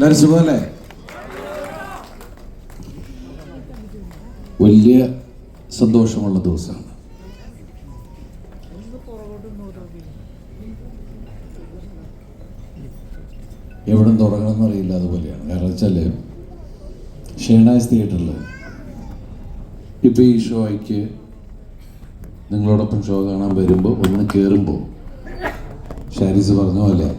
എല്ലാവരും സുഖമല്ലേ? വലിയ സന്തോഷമുള്ള ദിവസമാണ്. എവിടെ തുടങ്ങണമെന്ന് അറിയില്ല അതുപോലെയാണ്. കാരണം വെച്ചാൽ ഷേണാസ് തിയേറ്ററിൽ ഇപ്പോൾ ഈ ഷോയ്ക്ക് നിങ്ങളോടൊപ്പം ഷോ കാണാൻ വരുമ്പോൾ ഒന്ന് കയറുമ്പോൾ ഷാരിസ് പറഞ്ഞ പോലെ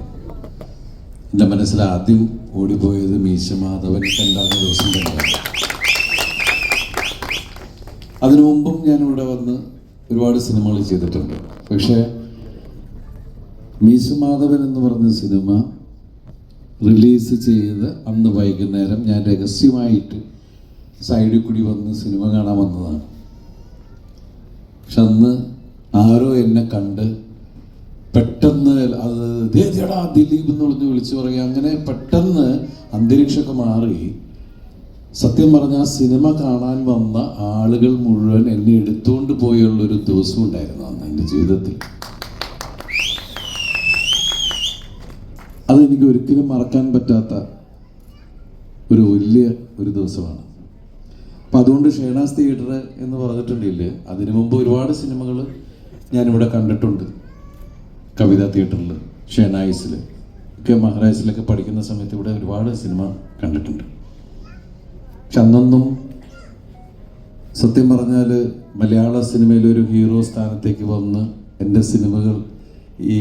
എന്റെ മനസ്സിൽ ആദ്യം ഓടിപ്പോയത് മീശമാധവൻ രണ്ടാമത്തെ ദിവസം തന്നെയാണ്. അതിനു മുമ്പും ഞാൻ ഇവിടെ വന്ന് ഒരുപാട് സിനിമകൾ ചെയ്തിട്ടുണ്ട്. പക്ഷേ മീശമാധവൻ എന്ന് പറഞ്ഞ സിനിമ റിലീസ് ചെയ്ത് അന്ന് വൈകുന്നേരം ഞാൻ രഹസ്യമായിട്ട് സൈഡിൽ കൂടി വന്ന് സിനിമ കാണാൻ വന്നതാണ്. പക്ഷെ അന്ന് ആരോ എന്നെ കണ്ട് പെട്ടെന്ന് അത് "ദേ ഇതെടാ ദിലീപ് എന്ന് പറഞ്ഞ് വിളിച്ചു പറയുക. അങ്ങനെ പെട്ടെന്ന് അന്തരീക്ഷമൊക്കെ മാറി. സത്യം പറഞ്ഞ സിനിമ കാണാൻ വന്ന ആളുകൾ മുഴുവൻ എന്നെ എടുത്തുകൊണ്ട് പോയുള്ള ഒരു ദിവസം ഉണ്ടായിരുന്നു അന്ന് എന്റെ ജീവിതത്തിൽ. അതെനിക്ക് ഒരിക്കലും മറക്കാൻ പറ്റാത്ത ഒരു വലിയ ഒരു ദിവസമാണ്. അപ്പം അതുകൊണ്ട് ഷേണാസ് തിയേറ്റർ എന്ന് പറഞ്ഞിട്ടുണ്ടെങ്കിൽ അതിനു മുമ്പ് ഒരുപാട് സിനിമകൾ ഞാനിവിടെ കണ്ടിട്ടുണ്ട്. കവിത തിയേറ്ററിൽ ഷെനായിസിൽ ഒക്കെ മഹാരാജിലൊക്കെ പഠിക്കുന്ന സമയത്ത് ഇവിടെ ഒരുപാട് സിനിമ കണ്ടിട്ടുണ്ട്. പക്ഷെ അന്നൊന്നും സത്യം പറഞ്ഞാൽ മലയാള സിനിമയിൽ ഒരു ഹീറോ സ്ഥാനത്തേക്ക് വന്ന് എന്റെ സിനിമകൾ ഈ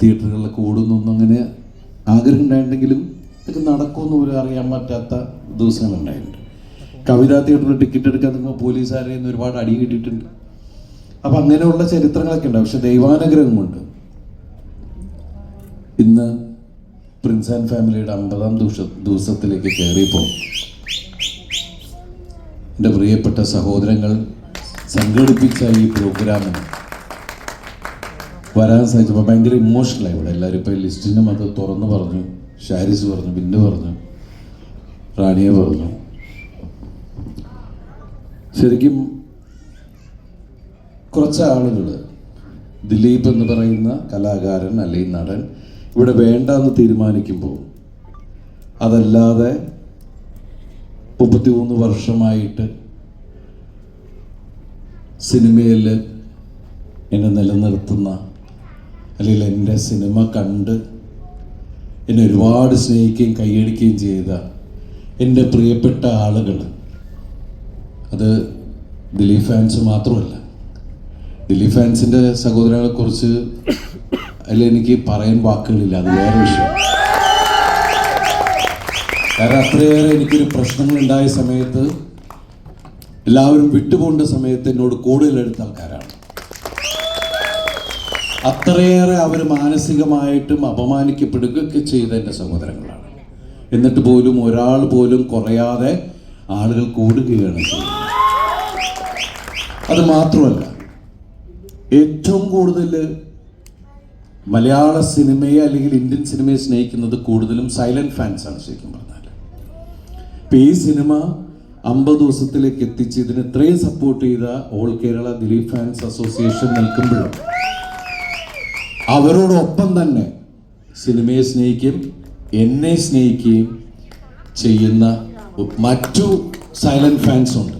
തിയേറ്ററുകളിലൊക്കെ ഓടുന്നൊന്നും അങ്ങനെ ആഗ്രഹം ഉണ്ടായിട്ടുണ്ടെങ്കിലും ഇതൊക്കെ നടക്കുമെന്ന് പോലും അറിയാൻ പറ്റാത്ത ദിവസങ്ങളുണ്ടായിട്ടുണ്ട്. കവിതാ തിയേറ്ററിൽ ടിക്കറ്റ് എടുക്കാൻ പോലീസുകാരെ ഒരുപാട് അടി കിട്ടിയിട്ടുണ്ട്. അപ്പം അങ്ങനെയുള്ള ചരിത്രങ്ങളൊക്കെ ഉണ്ട്. പക്ഷെ ദൈവാനുഗ്രഹം കൊണ്ട് ഇന്ന് പ്രിൻസ് ആൻഡ് ഫാമിലിയുടെ അമ്പതാം ദിവസ ദിവസത്തിലേക്ക് കയറിയപ്പോൾ എന്റെ പ്രിയപ്പെട്ട സഹോദരങ്ങൾ സംഘടിപ്പിച്ച ഈ പ്രോഗ്രാമിന് വരാൻ സാധിച്ചപ്പോൾ ഭയങ്കര ഇമോഷണലായി ഇവിടെ. എല്ലാവരും ഇപ്പോൾ ലിസ്റ്റിനും അത് തുറന്നു പറഞ്ഞു. ഷാരിസ് പറഞ്ഞു ബിന്ദു പറഞ്ഞു റാണിയെ പറഞ്ഞു. ശരിക്കും കുറച്ച് ആളുകൾ ദിലീപ് എന്ന് പറയുന്ന കലാകാരൻ അല്ലെങ്കിൽ നടൻ ഇവിടെ വേണ്ട എന്ന് തീരുമാനിക്കുമ്പോൾ അതല്ലാതെ മുപ്പത്തിമൂന്ന് വർഷമായിട്ട് സിനിമയിൽ എന്നെ നിലനിർത്തുന്ന അല്ലെങ്കിൽ എന്റെ സിനിമ കണ്ട് എന്നെ ഒരുപാട് സ്നേഹിക്കുകയും കൈയടിക്കുകയും ചെയ്ത എന്റെ പ്രിയപ്പെട്ട ആളുകൾ അത് ദിലീപ് ഫാൻസ് മാത്രമല്ല. ഫാൻസിന്റെ സഹോദരങ്ങളെ കുറിച്ച് അതിൽ എനിക്ക് പറയാൻ വാക്കുകളില്ല. അത് വേറെ വിഷയം. കാരണം അത്രയേറെ എനിക്കൊരു പ്രശ്നങ്ങൾ ഉണ്ടായ സമയത്ത് എല്ലാവരും വിട്ടുപോകേണ്ട സമയത്ത് എന്നോട് കൂടുതൽ എടുത്ത ആൾക്കാരാണ്. അത്രയേറെ അവർ മാനസികമായിട്ടും അപമാനിക്കപ്പെടുകയൊക്കെ ചെയ്ത എന്റെ സഹോദരങ്ങളാണ്. എന്നിട്ട് പോലും ഒരാൾ പോലും കുറയാതെ ആളുകൾ കൂടുകയാണ് ചെയ്യുന്നത്. അത് മാത്രമല്ല ഏറ്റവും കൂടുതൽ മലയാള സിനിമയെ അല്ലെങ്കിൽ ഇന്ത്യൻ സിനിമയെ സ്നേഹിക്കുന്നത് കൂടുതലും സൈലന്റ് ഫാൻസ് ആണ് ശരിക്കും പറഞ്ഞാൽ ഇപ്പൊ ഈ സിനിമ അമ്പത് ദിവസത്തിലേക്ക് എത്തിച്ച് ഇതിന് ഇത്രയും സപ്പോർട്ട് ചെയ്ത all Kerala Dileep fans association നിൽക്കുമ്പോഴും അവരോടൊപ്പം തന്നെ സിനിമയെ സ്നേഹിക്കുകയും എന്നെ സ്നേഹിക്കുകയും ചെയ്യുന്ന മറ്റു സൈലന്റ് ഫാൻസ് ഉണ്ട്.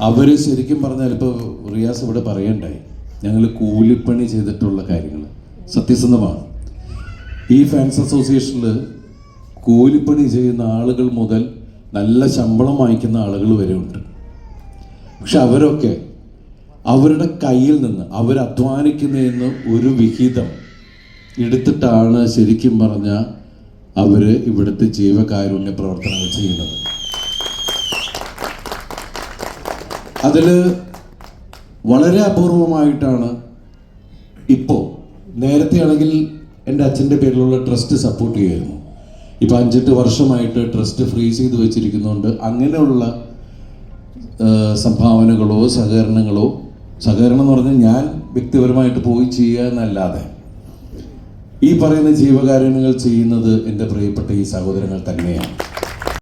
അവർ ശരിക്കും പറഞ്ഞാൽ ഇപ്പോൾ റിയാസ് ഇവിടെ പറയണ്ടായി. ഞങ്ങൾ കൂലിപ്പണി ചെയ്തിട്ടുള്ള കാര്യങ്ങൾ സത്യസന്ധമാണ്. ഈ ഫാൻസ് അസോസിയേഷനിൽ കൂലിപ്പണി ചെയ്യുന്ന ആളുകൾ മുതൽ നല്ല ശമ്പളം വാങ്ങിക്കുന്ന ആളുകൾ വരെ ഉണ്ട്. പക്ഷെ അവരൊക്കെ അവരുടെ കയ്യിൽ നിന്ന് അവർ അധ്വാനിക്കുന്നതിന് ഒരു വിഹിതം എടുത്തിട്ടാണ് ശരിക്കും പറഞ്ഞാൽ അവർ ഇവിടുത്തെ ജീവകാരുണ്യ പ്രവർത്തനങ്ങൾ ചെയ്യുന്നത്. അതിൽ വളരെ അപൂർവമായിട്ടാണ് ഇപ്പോൾ നേരത്തെ ആണെങ്കിൽ എന്റെ അച്ഛന്റെ പേരിലുള്ള ട്രസ്റ്റ് സപ്പോർട്ട് ചെയ്യുമായിരുന്നു ഇപ്പോൾ അഞ്ചെട്ട് വർഷമായിട്ട് ട്രസ്റ്റ് ഫ്രീസ് ചെയ്ത് വെച്ചിരിക്കുന്നതുകൊണ്ട് അങ്ങനെയുള്ള സംഭാവനകളോ സഹകരണങ്ങളോ സഹകരണം എന്ന് പറഞ്ഞാൽ ഞാൻ വ്യക്തിപരമായിട്ട് പോയി ചെയ്യുക എന്നല്ലാതെ. ഈ പറയുന്ന ജീവകാരുണ്യങ്ങൾ ചെയ്യുന്നത് എന്റെ പ്രിയപ്പെട്ട ഈ സഹോദരങ്ങൾ തന്നെയാണ്.